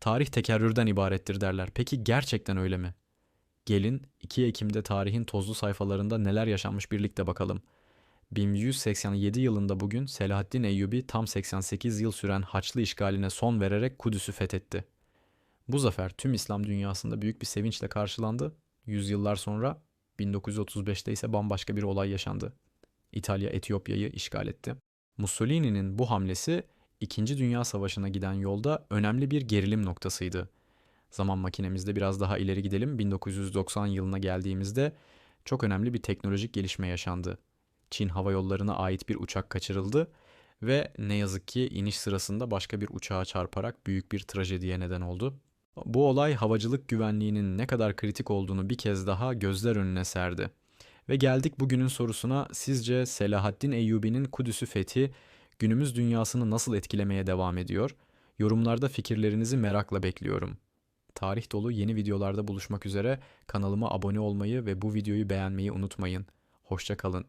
Tarih tekerrürden ibarettir derler. Peki gerçekten öyle mi? Gelin 2 Ekim'de tarihin tozlu sayfalarında neler yaşanmış birlikte bakalım. 1187 yılında bugün Selahaddin Eyyubi tam 88 yıl süren Haçlı işgaline son vererek Kudüs'ü fethetti. Bu zafer tüm İslam dünyasında büyük bir sevinçle karşılandı. Yüzyıllar sonra 1935'te ise bambaşka bir olay yaşandı. İtalya Etiyopya'yı işgal etti. Mussolini'nin bu hamlesi İkinci Dünya Savaşı'na giden yolda önemli bir gerilim noktasıydı. Zaman makinemizde biraz daha ileri gidelim. 1990 yılına geldiğimizde çok önemli bir teknolojik gelişme yaşandı. Çin Hava Yolları'na ait bir uçak kaçırıldı ve ne yazık ki iniş sırasında başka bir uçağa çarparak büyük bir trajediye neden oldu. Bu olay havacılık güvenliğinin ne kadar kritik olduğunu bir kez daha gözler önüne serdi. Ve geldik bugünün sorusuna sizce Selahaddin Eyyubi'nin Kudüs'ü fethi günümüz dünyasını nasıl etkilemeye devam ediyor? Yorumlarda fikirlerinizi merakla bekliyorum. Tarih dolu yeni videolarda buluşmak üzere kanalıma abone olmayı ve bu videoyu beğenmeyi unutmayın. Hoşça kalın.